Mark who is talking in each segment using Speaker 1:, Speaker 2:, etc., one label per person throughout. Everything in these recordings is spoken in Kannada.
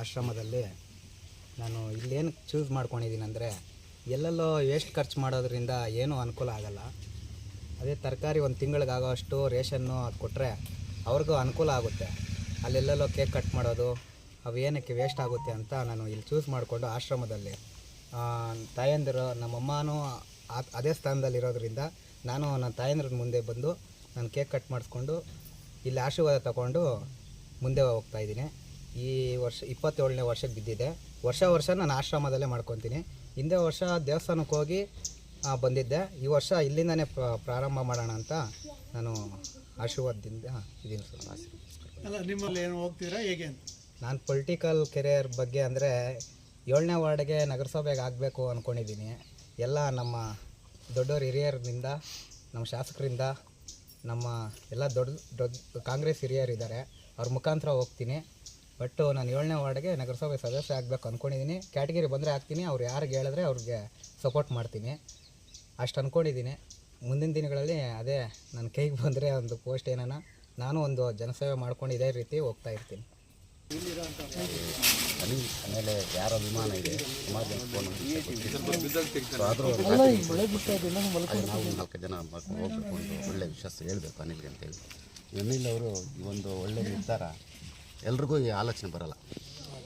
Speaker 1: ಆಶ್ರಮದಲ್ಲಿ ನಾನು ಇಲ್ಲೇನು ಚೂಸ್ ಮಾಡ್ಕೊಂಡಿದ್ದೀನಿ ಅಂದರೆ ಎಲ್ಲೆಲ್ಲೋ ವೇಸ್ಟ್ ಖರ್ಚು ಮಾಡೋದ್ರಿಂದ ಏನೂ ಅನುಕೂಲ ಆಗಲ್ಲ. ಅದೇ ತರಕಾರಿ ಒಂದು ತಿಂಗಳಿಗಾಗೋ ಅಷ್ಟು ರೇಷನ್ನು ಅದು ಕೊಟ್ಟರೆ ಅವ್ರಿಗೂ ಅನುಕೂಲ ಆಗುತ್ತೆ. ಅಲ್ಲೆಲ್ಲೆಲ್ಲೋ ಕೇಕ್ ಕಟ್ ಮಾಡೋದು, ಅವು ಏನಕ್ಕೆ ವೇಸ್ಟ್ ಆಗುತ್ತೆ ಅಂತ ನಾನು ಇಲ್ಲಿ ಚೂಸ್ ಮಾಡಿಕೊಂಡು ಆಶ್ರಮದಲ್ಲಿ. ತಾಯಂದಿರು, ನಮ್ಮಮ್ಮನೂ ಅದೇ ಸ್ಥಾನದಲ್ಲಿರೋದ್ರಿಂದ ನಾನು ನನ್ನ ತಾಯಂದ್ರ ಮುಂದೆ ಬಂದು ನಾನು ಕೇಕ್ ಕಟ್ ಮಾಡಿಸ್ಕೊಂಡು ಇಲ್ಲಿ ಆಶೀರ್ವಾದ ತಗೊಂಡು ಮುಂದೆ ಹೋಗ್ತಾ ಇದ್ದೀನಿ. ಈ ವರ್ಷ ಇಪ್ಪತ್ತೇಳನೇ ವರ್ಷಕ್ಕೆ ಬಿದ್ದಿದೆ. ವರ್ಷ ವರ್ಷ ನಾನು ಆಶ್ರಮದಲ್ಲೇ ಮಾಡ್ಕೊತೀನಿ. ಹಿಂದೆ ವರ್ಷ ದೇವಸ್ಥಾನಕ್ಕೆ ಹೋಗಿ ಬಂದಿದ್ದೆ. ಈ ವರ್ಷ ಇಲ್ಲಿಂದನೇ ಪ್ರ- ಪ್ರಾರಂಭ ಮಾಡೋಣ ಅಂತ ನಾನು ಆಶೀರ್ವಾದದಿಂದ ಇದ್ದೀನಿ ಸರ್.
Speaker 2: ನಿಮ್ಮಲ್ಲಿ ಏನು ಹೋಗ್ತೀರಾ? ಹೇಗೆ
Speaker 1: ನಾನು ಪೊಲಿಟಿಕಲ್ ಕೆರಿಯರ್ ಬಗ್ಗೆ ಅಂದರೆ ಏಳನೇ ವಾರ್ಡ್ಗೆ ನಗರಸಭೆಗೆ ಆಗಬೇಕು ಅಂದ್ಕೊಂಡಿದ್ದೀನಿ ಎಲ್ಲ ನಮ್ಮ ದೊಡ್ಡವ್ರ ಹಿರಿಯರಿಂದ ನಮ್ಮ ಶಾಸಕರಿಂದ ನಮ್ಮ ಎಲ್ಲ ದೊಡ್ಡ ದೊಡ್ಡ ಕಾಂಗ್ರೆಸ್ ಹಿರಿಯರಿದ್ದಾರೆ. ಅವ್ರ ಮುಖಾಂತರ ಹೋಗ್ತೀನಿ. ಬಟ್ ನಾನು ಏಳನೇ ವಾರ್ಡ್ಗೆ ನಗರಸಭೆ ಸದಸ್ಯ ಆಗಬೇಕು ಅಂದ್ಕೊಂಡಿದ್ದೀನಿ ಕ್ಯಾಟಗಿರಿ ಬಂದರೆ ಆಗ್ತೀನಿ ಅವ್ರು ಯಾರಿಗೆ ಹೇಳಿದ್ರೆ ಅವ್ರಿಗೆ ಸಪೋರ್ಟ್ ಮಾಡ್ತೀನಿ. ಅಷ್ಟು ಅಂದ್ಕೊಂಡಿದ್ದೀನಿ ಮುಂದಿನ ದಿನಗಳಲ್ಲಿ ಅದೇ ನನ್ನ ಕೈಗೆ ಬಂದರೆ ಒಂದು ಪೋಸ್ಟ್ ಏನಾನ. ನಾನು ಒಂದು ಜನಸೇವೆ ಮಾಡ್ಕೊಂಡು ಇದೇ ರೀತಿ ಹೋಗ್ತಾ ಇರ್ತೀನಿ.
Speaker 3: ಆಮೇಲೆ ಯಾರ ವಿಮಾನ ಇದೆ ನಾವು ನಾಲ್ಕು ಜನ ಹೋಗ್ಬೇಕು ಒಳ್ಳೆ ವಿಶ್ವಾಸ ಹೇಳಬೇಕು ಅನಿಲ್ಗೆ ಅಂತೇಳಿ ಅನಿಲ್ ಅವರು ಒಂದು ಒಳ್ಳೆ ನಿರ್ಧಾರ ಎಲ್ರಿಗೂ ಈ ಆಲೋಚನೆ ಬರಲ್ಲ.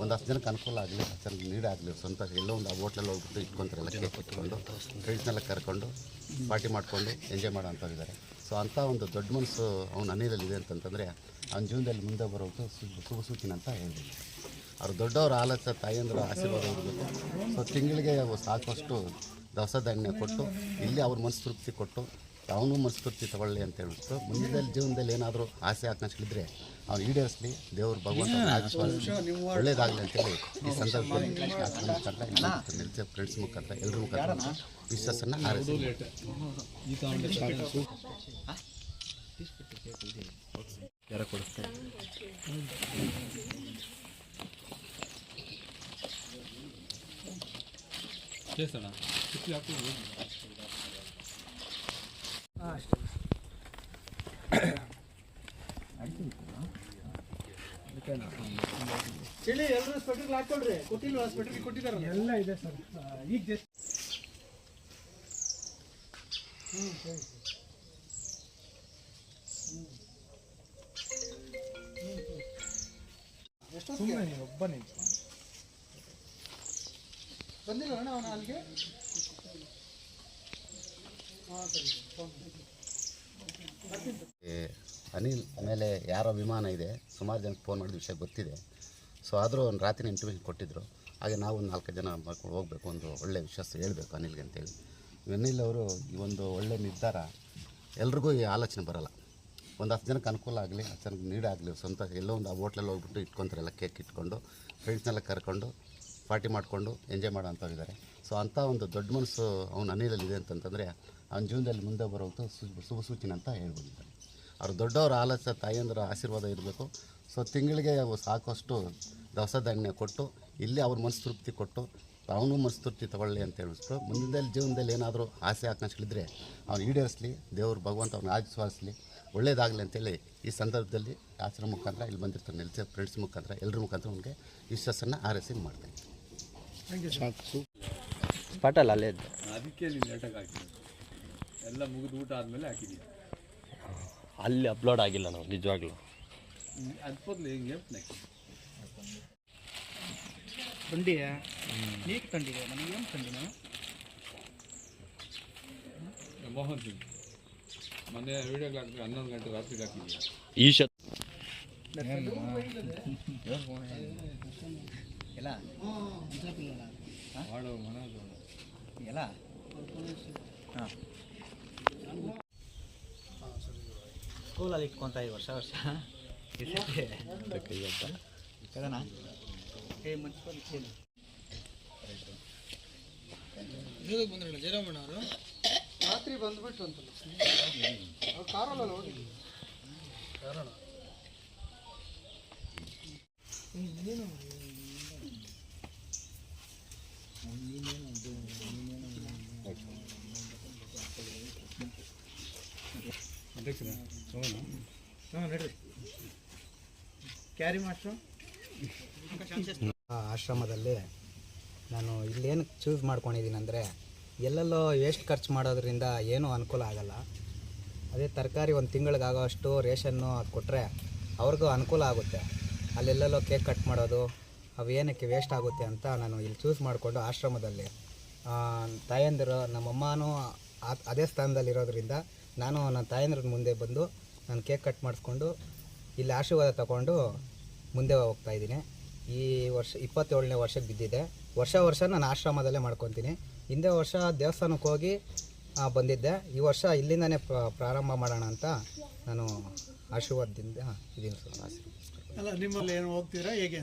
Speaker 3: ಒಂದು ಹತ್ತು ಜನಕ್ಕೆ ಅನುಕೂಲ ಆಗಲಿ, ಹತ್ತು ಜನಕ್ಕೆ ನೀಡಾಗಲಿ ಸ್ವಂತ ಎಲ್ಲೋ ಒಂದು ಆ ಹೋಟ್ಲಲ್ಲಿ ಹೋಗ್ಬಿಟ್ಟು ಇಟ್ಕೊಂತಾರಲ್ಲ ಕೇಕ್ ಇಟ್ಕೊಂಡು ಫ್ರೆಂಡ್ಸ್ನೆಲ್ಲ ಕರ್ಕೊಂಡು ಪಾರ್ಟಿ ಮಾಡಿಕೊಂಡು ಎಂಜಾಯ್ ಮಾಡೋ ಅಂಥವ್ರಿದ್ದಾರೆ ಸೊ ಅಂಥ ಒಂದು ದೊಡ್ಡ ಮನಸ್ಸು ಅವ್ನು ಅನಿಲಲ್ಲಿ ಇದೆ ಅಂತಂತಂದರೆ, ಅವನ ಜೀವನದಲ್ಲಿ ಮುಂದೆ ಬರೋದು ಶುಭ ಸೂಚನೆ ಅಂತ ಹೇಳ್ಬೋದು. ಅವ್ರು ದೊಡ್ಡವ್ರ ಆಲೋಚನೆ ತಾಯಿಯಂದ್ರ ಆಶೀರ್ವಾದ ಹೋಗಬೇಕು ಸೊ ತಿಂಗಳಿಗೆ ಸಾಕಷ್ಟು ದವಸ ಧಾನ್ಯ ಕೊಟ್ಟು, ಇಲ್ಲಿ ಅವ್ರ ಮನಸ್ಸು ತೃಪ್ತಿ ಕೊಟ್ಟು ಅವನು ಮನಸ್ಫೂರ್ತಿ ತಗೊಳ್ಳಿ ಅಂತ ಹೇಳ್ಬಿಟ್ಟು ಮುಂದಿನ ಜೀವನದಲ್ಲಿ ಏನಾದರೂ ಆಸೆ ಆಕಾಂಕ್ಷೆಗಳಿದ್ರೆ ಅವ್ನು ಈಡೇರಿಸಲಿ ದೇವ್ರ ಭಗವಂತನ ಒಳ್ಳೇದಾಗಲಿ ಅಂತೇಳಿ ಈ ಸಂದರ್ಭದಲ್ಲಿ ಮುಖಾಂತರ ಫ್ರೆಂಡ್ಸ್ ಮುಖಾಂತರ ಎಲ್ಲರ ಮುಖಾಂತರ ವಿಶ್ವಾಸನ ಹಾರೈಸಿ
Speaker 2: ಹೇಳಿ ಎಲ್ಲರೂ ಸ್ವೆಟರ್ ಹಾಕೊಳ್ರಿ ಕೊಟ್ಟಿಲ್ವಾ ಸ್ವೆಟರ್ ಕೊಟ್ಟಿದ್ದಾರೆ ಎಲ್ಲ ಇದೆ ಸರ್ ಈಗ ಜಸ್ಟ್ ಸುಮ್ಮನೆ ಒಬ್ಬ ನಿಂತು ಬಂದಿಲ್ಲ ಅಣ್ಣ ಅವನ ಅಲ್ಲಿಗೆ?
Speaker 3: ಅನಿಲ್ ಮೇಲೆ ಯಾರೋ ವಿಮಾನ ಇದೆ. ಸುಮಾರು ಜನಕ್ಕೆ ಫೋನ್ ಮಾಡಿದ ವಿಷಯ ಗೊತ್ತಿದೆ. ಸೊ ಆದರೂ ಒಂದು ರಾತ್ರಿ ಇಂಟರ್ವ್ಯೂ ಕೊಟ್ಟಿದ್ದರು ಹಾಗೆ ನಾವು ಒಂದು ನಾಲ್ಕು ಜನ ಮಕ್ಕಳು ಹೋಗಬೇಕು, ಒಂದು ಒಳ್ಳೆ ವಿಶ್ವಾಸ ಹೇಳಬೇಕು ಅನಿಲ್ಗೆ ಅಂತೇಳಿ. ಅನಿಲ್ ಅವರು ಈ ಒಂದು ಒಳ್ಳೆ ನಿರ್ಧಾರ ಎಲ್ರಿಗೂ ಈ ಆಲೋಚನೆ ಬರೋಲ್ಲ. ಒಂದು ಹತ್ತು ಜನಕ್ಕೆ ಅನುಕೂಲ ಆಗಲಿ, ಹತ್ತು ಜನಕ್ಕೆ ನೀಡಾಗಲಿ ಸ್ವಂತ ಎಲ್ಲೋ ಒಂದು ಆ ಹೋಟ್ಲಲ್ಲಿ ಹೋಗ್ಬಿಟ್ಟು ಇಟ್ಕೊತಾರಲ್ಲ ಕೇಕ್ ಇಟ್ಕೊಂಡು ಫ್ರೆಂಡ್ಸ್ನೆಲ್ಲ ಕರ್ಕೊಂಡು ಪಾರ್ಟಿ ಮಾಡಿಕೊಂಡು ಎಂಜಾಯ್ ಮಾಡೋ ಅಂಥವ್ರಿದ್ದಾರೆ. ಸೊ ಅಂಥ ಒಂದು ದೊಡ್ಡ ಮನಸ್ಸು ಅವ್ನು ಅನಿಲಲ್ಲಿದೆ ಅಂತಂತಂದರೆ ಅವನ ಜೀವನದಲ್ಲಿ ಮುಂದೆ ಬರೋದು ಶುಭ ಶುಭ ಸೂಚನೆ ಅಂತ ಹೇಳ್ಬೋದು ಅವ್ರು ದೊಡ್ಡವ್ರ ಆಲಸ್ಯ ತಾಯಿಯಂದ್ರ ಆಶೀರ್ವಾದ ಇರಬೇಕು. ಸೊ ತಿಂಗಳಿಗೆ ಅವು ಸಾಕಷ್ಟು ದವಸ ಧಾನ್ಯ ಕೊಟ್ಟು ಇಲ್ಲಿ ಅವ್ರ ಮನಸ್ಸು ತೃಪ್ತಿ ಕೊಟ್ಟು ಅವನು ಮನಸ್ಸು ತೃಪ್ತಿ ತಗೊಳ್ಳಿ ಅಂತ ಹೇಳ್ಬಿಟ್ಟು ಮುಂದಿನ ಜೀವನದಲ್ಲಿ ಏನಾದರೂ ಆಸೆ ಆಕಾಂಕ್ಷೆಗಳಿದ್ರೆ ಅವ್ನು ಈಡೇರಿಸಲಿ ದೇವರು ಭಗವಂತ ಅವ್ನ ಆಶೀರ್ವಾದಿಸಲಿ ಒಳ್ಳೇದಾಗಲಿ ಅಂತೇಳಿ ಈ ಸಂದರ್ಭದಲ್ಲಿ ಆಶ್ರಮ ಮುಖಾಂತರ ಇಲ್ಲಿ ಬಂದಿರ್ತಾನೆ ನೆಲೆಸ ಫ್ರೆಂಡ್ಸ್ ಮುಖಾಂತರ ಎಲ್ಲರ ಮುಖಾಂತರ ಅವನಿಗೆ ವಿಶ್ವಾಸನ ಆರೈಸಿ ಮಾಡ್ತೀನಿ.
Speaker 4: ಸ್ಪಾಟಲ್ಲಿ ಅಲ್ಲೇ ಇದ್ದೆ.
Speaker 5: ಅದಕ್ಕೆ ಎಲ್ಲ ಮುಗಿದು ಊಟ ಆದಮೇಲೆ ಹಾಕಿದ್ದೀಯ
Speaker 4: ಅಲ್ಲಿ ಅಪ್ಲೋಡ್ ಆಗಿಲ್ಲ ನಾವು ನಿಜವಾಗ್ಲೂ.
Speaker 5: ಹಿಂಗೆ ನೆಕ್ಸ್ಟ್
Speaker 2: ತಂಡಿಯಾ? ನೀರು ತಂಡಿದೆ ನನಗೇನು ತಂಡಿನ?
Speaker 5: ಮೋಹನ್ ಸಿಂಗ್ ಮೊನ್ನೆ ವೀಡಿಯೋಗೆ ಹಾಕಿದ್ರೆ ಹನ್ನೊಂದು ಗಂಟೆ ರಾತ್ರಿಗೆ ಹಾಕಿದ್ಯಾ?
Speaker 4: ಈಶ
Speaker 1: ಎಲ್ಲ?
Speaker 5: ಮಾಡೋ ಮನೋದು
Speaker 1: ಎಲ್ಲ? ಹಾಂ. ಸ್ಕೂಲಲ್ಲಿ ಇಟ್ಕೊತ ಈ ವರ್ಷ ವರ್ಷ. ಏ ಮುನ್ಸಿಪಲ್ ಕೇಳಿ.
Speaker 2: ರಾತ್ರಿ ಬಂದ್ಬಿಟ್ಟು ಅಂತಲ್ಲ. ಅವ್ರು ಕಾರಲ್ಲ ಹೋಗಿ ಕಾರಣ?
Speaker 5: ಅಧ್ಯಕ್ಷರ?
Speaker 2: ಹಾಂ ಕ್ಯಾರಿ
Speaker 1: ಆಶ್ರಮದಲ್ಲಿ ನಾನು ಇಲ್ಲೇನು ಚೂಸ್ ಮಾಡ್ಕೊಂಡಿದ್ದೀನಿ ಅಂದರೆ ಎಲ್ಲೆಲ್ಲೋ ವೇಸ್ಟ್ ಖರ್ಚು ಮಾಡೋದ್ರಿಂದ ಏನೂ ಅನುಕೂಲ ಆಗಲ್ಲ. ಅದೇ ತರಕಾರಿ ಒಂದು ತಿಂಗಳಿಗಾಗೋಷ್ಟು ರೇಷನ್ನು ಅದು ಕೊಟ್ಟರೆ ಅವ್ರಿಗೂ ಅನುಕೂಲ ಆಗುತ್ತೆ. ಅಲ್ಲೆಲ್ಲೆಲ್ಲೋ ಕೇಕ್ ಕಟ್ ಮಾಡೋದು, ಅವು ಏನಕ್ಕೆ ವೇಸ್ಟ್ ಆಗುತ್ತೆ ಅಂತ ನಾನು ಇಲ್ಲಿ ಚೂಸ್ ಮಾಡಿಕೊಂಡು ಆಶ್ರಮದಲ್ಲಿ. ತಾಯಂದಿರು, ನಮ್ಮಮ್ಮನೂ ಅದೇ ಸ್ಥಾನದಲ್ಲಿರೋದ್ರಿಂದ ನಾನು ನನ್ನ ತಾಯಂದ್ರ ಮುಂದೆ ಬಂದು ನಾನು ಕೇಕ್ ಕಟ್ ಮಾಡಿಸ್ಕೊಂಡು ಇಲ್ಲಿ ಆಶೀರ್ವಾದ ತಗೊಂಡು ಮುಂದೆ ಹೋಗ್ತಾ ಇದ್ದೀನಿ. ಈ ವರ್ಷ ಇಪ್ಪತ್ತೇಳನೇ ವರ್ಷಕ್ಕೆ ಬಿದ್ದಿದೆ. ವರ್ಷ ವರ್ಷ ನಾನು ಆಶ್ರಮದಲ್ಲೇ ಮಾಡ್ಕೊತೀನಿ. ಹಿಂದೆ ವರ್ಷ ದೇವಸ್ಥಾನಕ್ಕೆ ಹೋಗಿ ಬಂದಿದ್ದೆ. ಈ ವರ್ಷ ಇಲ್ಲಿಂದನೇ ಪ್ರ- ಪ್ರಾರಂಭ ಮಾಡೋಣ ಅಂತ ನಾನು ಆಶೀರ್ವಾದದಿಂದ ಇದ್ದೀನಿ ಸರ್.
Speaker 2: ಅಲ್ಲ ನಿಮ್ಮಲ್ಲಿ ಏನು ಹೋಗ್ತೀರಾ? ಹೇಗೆ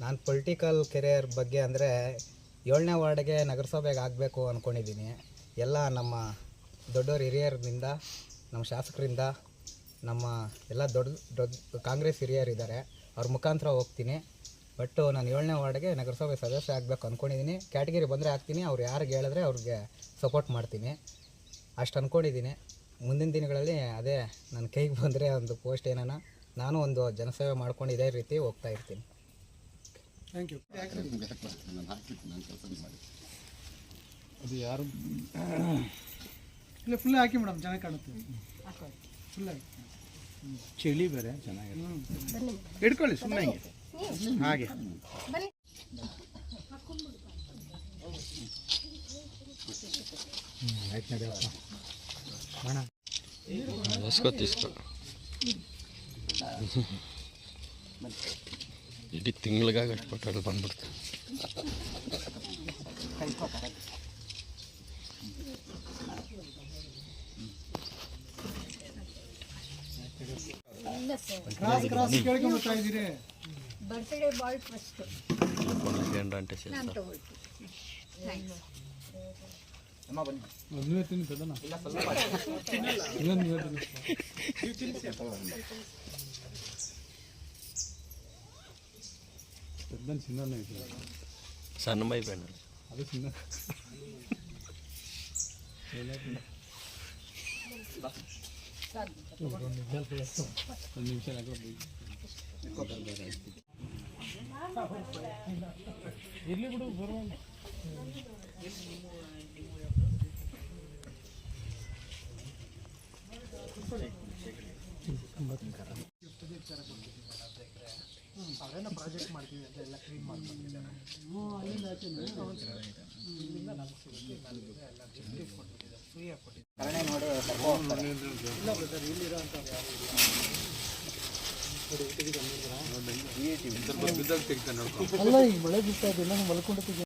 Speaker 1: ನಾನು ಪೊಲಿಟಿಕಲ್ ಕೆರಿಯರ್ ಬಗ್ಗೆ ಅಂದರೆ ಏಳನೇ ವಾರ್ಡ್ಗೆ ನಗರಸಭೆಗೆ ಆಗಬೇಕು ಅಂದ್ಕೊಂಡಿದ್ದೀನಿ ಎಲ್ಲ ನಮ್ಮ ದೊಡ್ಡವ್ರ ಹಿರಿಯರಿಂದ ನಮ್ಮ ಶಾಸಕರಿಂದ ನಮ್ಮ ಎಲ್ಲ ದೊಡ್ಡ ದೊಡ್ಡ ಕಾಂಗ್ರೆಸ್ ಹಿರಿಯರಿದ್ದಾರೆ ಅವ್ರ ಮುಖಾಂತರ ಹೋಗ್ತೀನಿ. ಬಟ್ ನಾನು ಏಳನೇ ವಾರ್ಡ್ಗೆ ನಗರಸಭೆ ಸದಸ್ಯ ಆಗಬೇಕು ಅಂದ್ಕೊಂಡಿದ್ದೀನಿ ಕ್ಯಾಟಗಿರಿ ಬಂದರೆ ಆಗ್ತೀನಿ ಅವ್ರು ಯಾರಿಗೆ ಹೇಳಿದ್ರೆ ಅವ್ರಿಗೆ ಸಪೋರ್ಟ್ ಮಾಡ್ತೀನಿ. ಅಷ್ಟು ಅಂದ್ಕೊಂಡಿದ್ದೀನಿ ಮುಂದಿನ ದಿನಗಳಲ್ಲಿ ಅದೇ ನನ್ನ ಕೈಗೆ ಬಂದರೆ ಒಂದು ಪೋಸ್ಟ್ ಏನಾನ ನಾನು ಒಂದು ಜನಸೇವೆ ಮಾಡ್ಕೊಂಡು ಇದೇ ರೀತಿ ಹೋಗ್ತಾ ಇರ್ತೀನಿ.
Speaker 2: ಥ್ಯಾಂಕ್ ಯು
Speaker 5: ಅದು ಯಾರು?
Speaker 2: ಇಲ್ಲ ಫುಲ್ ಹಾಕಿ ಮೇಡಮ್ ಚೆನ್ನಾಗಿ ಕಾಣುತ್ತೆ. ಫುಲ್ ಹಾಕಿ
Speaker 6: ಚಳಿ ಬೇರೆ ಚೆನ್ನಾಗಿದೆ ಹಿಡ್ಕೊಳ್ಳಿ ಸುಮ್ಮನೆ ಹಿಂಗೆ. ಹಾಗೆ.
Speaker 4: ಇಸ್ಕೊ ತಿಸ್ಕೊ ಇಡೀ ತಿಂಗಳಿಗಾಗಷ್ಟು ಪೆಟ್ರೋಲ್ ಬಂದ್ಬಿಡ್ತು.
Speaker 2: బర్త్డే బాల్ అంటే
Speaker 7: చిన్న సన్నమైపోయినా అదే
Speaker 4: చిన్న Bye. ಸೇರ್ಸ
Speaker 7: ನಾನು ತಗೊಳ್ತೀನಿ ಥ್ಯಾಂಕ್ಸ್
Speaker 5: ನೀವೇ ತಿನ್ನಿ ಸದನ ಇನ್ನೊಂದು ನೀವೇ ತಿನ್ನಿ ಪೆದ್ದನ್ ಚಿನ್ನನೇ ಇದೆ
Speaker 4: ಸಣ್ಣ ಮೈ ಬೇಡ
Speaker 5: ಅದು ಚಿನ್ನ ಒಂದು ನಿಮಿಷ ಹಾಕೋದು
Speaker 2: ಇರ್ಲಿ ಬಿಡು ಬರುವಾಗ ಪ್ರಾಜೆಕ್ಟ್ ಮಾಡ್ತೀವಿ ಅಂತ ಎಲ್ಲ ಕ್ಲೀನ್ ಮಾಡ್ಕೊಂಡಿದ್ದಾರೆ ಅಲ್ಲಿಂದ ಆಚೆ ಇಲ್ಲಿಂದ ನಮ್ಗೆ ಸಿಗುತ್ತೆ ಎಲ್ಲ ಗಿಫ್ಟ್ ಕೊಟ್ಟಿದ್ದಾರೆ ಫ್ರೀಯಾಗಿ ಕೊಟ್ಟಿದ್ದಾರೆ ಇಲ್ಲ ಬ್ರದರ್ ಇಲ್ಲಿರೋಂಥ
Speaker 5: ಸ್ವಲ್ಪ ಬಿದ್ದಾಗ ತೆಗಿತಾನೆ ನೋಡ್ಕೊ
Speaker 2: ಅಲ್ಲ ಈಗ ಮಳೆ ಬಿಡ್ತಾ ಇದೆಲ್ಲ ಮಲ್ಕೊಂಡಿದ್ದೀವಿ